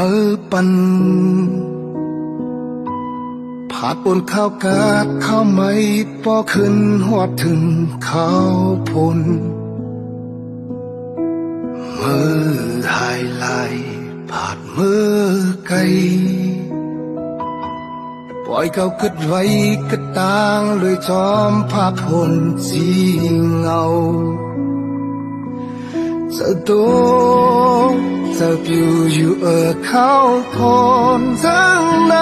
มือปันผาดบนข้าวกาดข้าวไม่ปอขึ้นหอดถึงข้าวพลมือหายไหลผาดมือไกลปล่อยเก่าคิดไว้กระตางเลยจอมภาพพลสีเงา จะโดงจะปิวอยู่เออเขาพนทั้งใน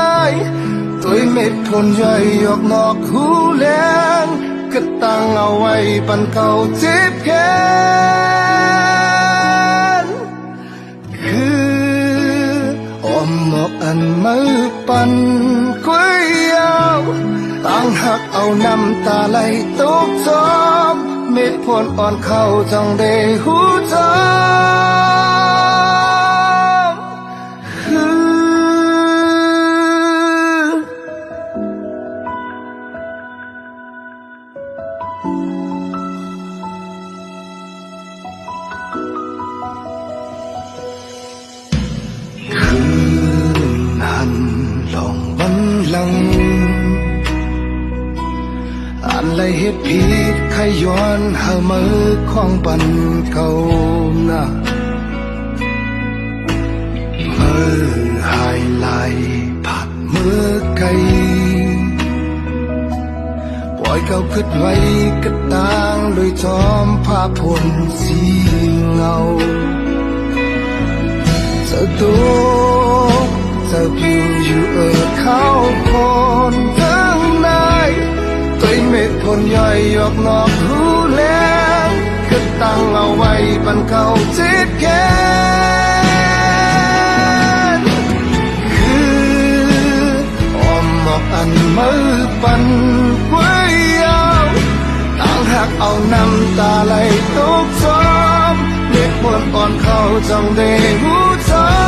ตัวเม็ดพลใหญ่ออกนอกหู แรงก็ตั้งเอาไว้ปันเก่าเจ็บแค้นคือออมหมอกอันมือปันก๋วยยาวตั้งหักเอาน้ำตาไหลตกจอมเม็ดพลอ่อนเข้าจังได้หูจ อันไรเหตุผิดใครย้อนหามือของปันเก่านะมือหายไหลผัดมือไกลปล่อยเก่าคิดไว้กระตางโดยจอมภาพลสีเงาจะโด อยออกนอกหูแล้วก็ตั้งเอาไว้ปันเขาจ็บแค้นคือออมหมอกอันมือปันไว้ยาวต่างหักเอาน้ำตาไหลตกซ้อมเล็กบนอ่อนเขาจังได้หูจอม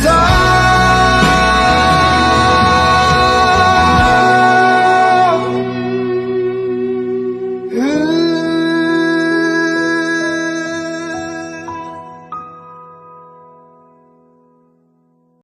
die.